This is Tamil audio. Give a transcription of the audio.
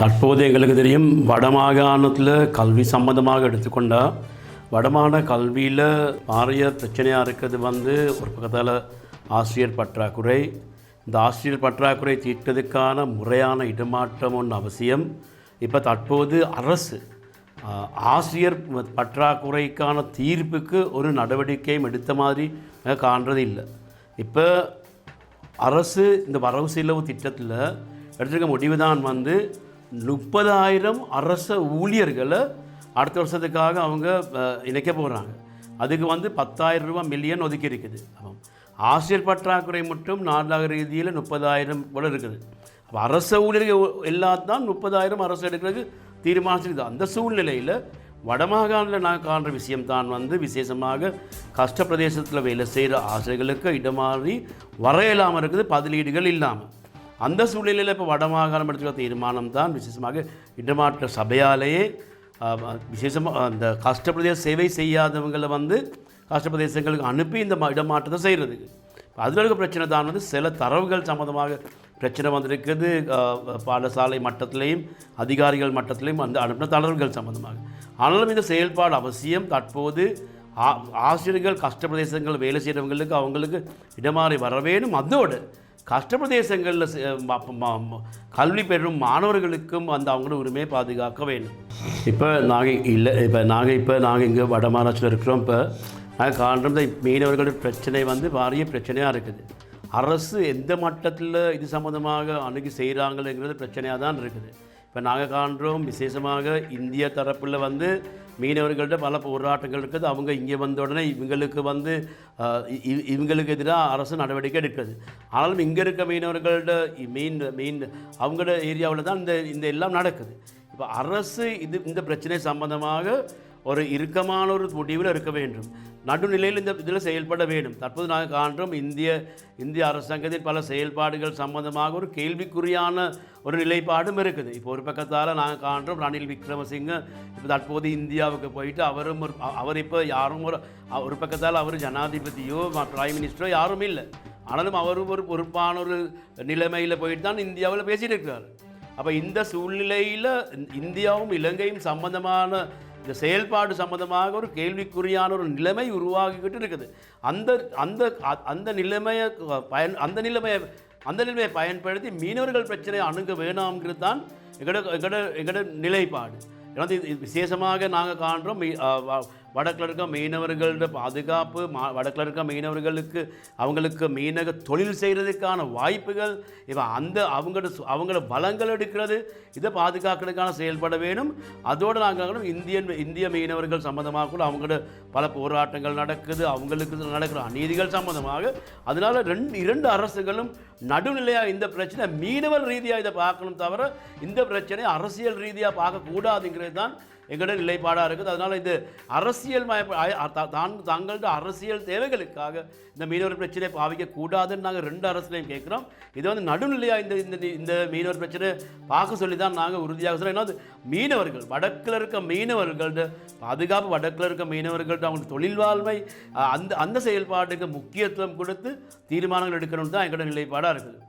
தற்போது எங்களுக்கு தெரியும் வடமாகாணத்தில் கல்வி சம்பந்தமாக எடுத்துக்கொண்டால் வடமாகாண கல்வியில் பாரிய பிரச்சனையாக இருக்கிறது வந்து ஒரு பக்கத்தால் ஆசிரியர் பற்றாக்குறை. இந்த ஆசிரியர் பற்றாக்குறை தீர்க்கிறதுக்கான முறையான இடமாற்றம் ஒன்று அவசியம். இப்போ தற்போது அரசு ஆசிரியர் பற்றாக்குறைக்கான தீர்ப்புக்கு ஒரு நடவடிக்கையும் எடுத்த மாதிரி காண்றது இல்லை இப்போ அரசு இந்த வரவு செலவு திட்டத்தில் எடுத்திருக்க முடிவு தான் வந்து முப்பதாயிரம் அரச ஊழியர்களை அடுத்த வருஷத்துக்காக அவங்க இணைக்க போகிறாங்க அதுக்கு வந்து பத்தாயிரம் ரூபா மில்லியன் ஒதுக்கி இருக்குது. ஆமாம் ஆசிரியர் பற்றாக்குறை மட்டும் நாடக ரீதியில் முப்பதாயிரம் போல இருக்குது. அப்போ அரச ஊழியர்கள் எல்லாத்தான் முப்பதாயிரம் அரசு எடுக்கிறதுக்கு தீர்மானிச்சிருக்குது. அந்த சூழ்நிலையில் வடமாகாணில் நான் காண்ற விஷயம் தான் வந்து விசேஷமாக கஷ்ட பிரதேசத்தில் வேலை செய்கிற ஆசிரியர்களுக்கு இடமாறி வர இல்லாமல் இருக்குது பதிலீடுகள் இல்லாமல் அந்த சூழ்நிலையில் இப்போ வடமாகாணம் எடுத்துக்கிற தீர்மானம் தான் விசேஷமாக இடமாற்ற சபையாலேயே விசேஷமாக அந்த கஷ்டப்பிரதேச சேவை செய்யாதவங்களை வந்து கஷ்டப்பிரதேசங்களுக்கு அனுப்பி இந்த இடமாற்றத்தை செய்கிறதுக்கு அதில் இருக்க பிரச்சனை தான் வந்து சில தரவுகள் சம்மந்தமாக பிரச்சனை வந்திருக்குது பாடசாலை மட்டத்திலையும் அதிகாரிகள் மட்டத்திலையும் அந்த அனுப்பின தளர்வுகள் சம்மந்தமாக ஆனாலும் இந்த செயல்பாடு அவசியம். தற்போது ஆ- ஆசிரியர்கள் கஷ்டப்பிரதேசங்கள் வேலை செய்கிறவங்களுக்கு அவங்களுக்கு இடமாறி வர வேணும் அதோடு கஷ்டப்பிரதேசங்களில் கல்வி பெறும் மாணவர்களுக்கும் அந்த அவங்களும் உரிமையை பாதுகாக்க வேண்டும். இப்போ நாங்கள் இல்லை இப்போ நாங்கள் இப்போ நாங்கள் இங்கே வட மகாராஷ்டிரில் இருக்கிறோம். இப்போ நாங்கள் காண்ற இந்த மீனவர்களுடைய பிரச்சனை வந்து பாரிய பிரச்சனையாக இருக்குது. அரசு எந்த மட்டத்தில் இது சம்மந்தமாக அணுகி செய்கிறாங்களுங்கிறது பிரச்சனையாக தான் இருக்குது. இப்போ நாங்கள் காண்றோம் விசேஷமாக இந்திய தரப்பில் வந்து மீனவர்கள்ட்ட பல போராட்டங்கள் இருக்குது. அவங்க இங்கே வந்த உடனே இவங்களுக்கு வந்து இவங்களுக்கு எதிராக அரசு நடவடிக்கை எடுக்குது ஆனாலும் இங்கே இருக்க மீனவர்கள்ட்ட மீன் மீன் அவங்களோட ஏரியாவில் தான் இந்த இந்த எல்லாம் நடக்குது. இப்போ அரசு இது இந்த பிரச்சனை சம்பந்தமாக ஒரு இறுக்கமான ஒரு முடிவில் இருக்க வேண்டும். நடுநிலையில் இந்த இதில் செயல்பட வேண்டும். தற்போது நாங்கள் காண்றோம் இந்திய இந்திய அரசாங்கத்தின் பல செயல்பாடுகள் சம்பந்தமாக ஒரு கேள்விக்குறியான ஒரு நிலைப்பாடும் இருக்குது. இப்போ ஒரு பக்கத்தால் நாங்கள் காண்றோம் ரணில் விக்ரமசிங்க இப்போ தற்போது இந்தியாவுக்கு போயிட்டு அவரும் ஒரு அவர் இப்போ யாரும் ஒரு ஒரு பக்கத்தால் அவர் ஜனாதிபதியோ பிரைம் மினிஸ்டரோ யாரும் இல்லை. ஆனாலும் அவரும் ஒரு பொறுப்பான ஒரு நிலைமையில் போயிட்டு தான் இந்தியாவில் பேசிட்டு இருக்கிறார். அப்போ இந்த சூழ்நிலையில் இந்தியாவும் இலங்கையும் சம்பந்தமான இந்த செயல்பாடு சம்மந்தமாக ஒரு கேள்விக்குறியான ஒரு நிலைமை உருவாகிக்கிட்டு இருக்குது. அந்த அந்த அ- அந்த நிலைமையை பயன் அந்த நிலைமையை அந்த நிலைமையை பயன்படுத்தி மீனவர்கள் பிரச்சனையை அணுக வேணாம்ங்கிறது தான் எங்களோட எங்களோட எங்களோட நிலைப்பாடு. ஏன்னா இது விசேஷமாக நாங்கள் காண்றோம் வடக்கில் இருக்க மீனவர்களோட பாதுகாப்பு மா வடக்கில் இருக்க மீனவர்களுக்கு அவங்களுக்கு மீனக தொழில் செய்கிறதுக்கான வாய்ப்புகள் இப்போ அந்த அவங்களோட சு- அவங்களோட வளங்கள் எடுக்கிறது இதை பாதுகாக்கிறதுக்கான செயல்பட வேணும். அதோடு நாங்கள் இந்தியன் இந்திய மீனவர்கள் சம்மந்தமாக கூட அவங்களோட பல போராட்டங்கள் நடக்குது அவங்களுக்கு நடக்கிற அநீதிகள் சம்மந்தமாக அதனால் ரெண்டு இரண்டு அரசுகளும் நடுநிலையாக இந்த பிரச்சனை மீனவர் ரீதியாக இதை பார்க்கணும் தவிர இந்த பிரச்சனை அரசியல் ரீதியாக பார்க்கக்கூடாதுங்கிறது தான் எங்களோட நிலைப்பாடாக இருக்குது. அதனால் இது அரசியல் மய தான் தங்களது அரசியல் தேவைகளுக்காக இந்த மீனவர் பிரச்சனையை பாவிக்கக்கூடாதுன்னு நாங்கள் ரெண்டு அரசுலையும் கேட்குறோம் இது வந்து நடுநிலையாக இந்த இந்த இந்த மீனவர் பிரச்சனை பார்க்க சொல்லி தான் நாங்கள் உறுதியாக சொல்கிறோம் ஏன்னா மீனவர்கள் வடக்கில் இருக்க மீனவர்கள்ட்ட பாதுகாப்பு வடக்கில் இருக்க மீனவர்கள்ட்ட அவங்க தொழில் வாழ்வை அந்த அந்த செயல்பாட்டுக்கு முக்கியத்துவம் கொடுத்து தீர்மானங்கள் எடுக்கணும்னு தான் எங்களோட நிலைப்பாடாக இருக்குது.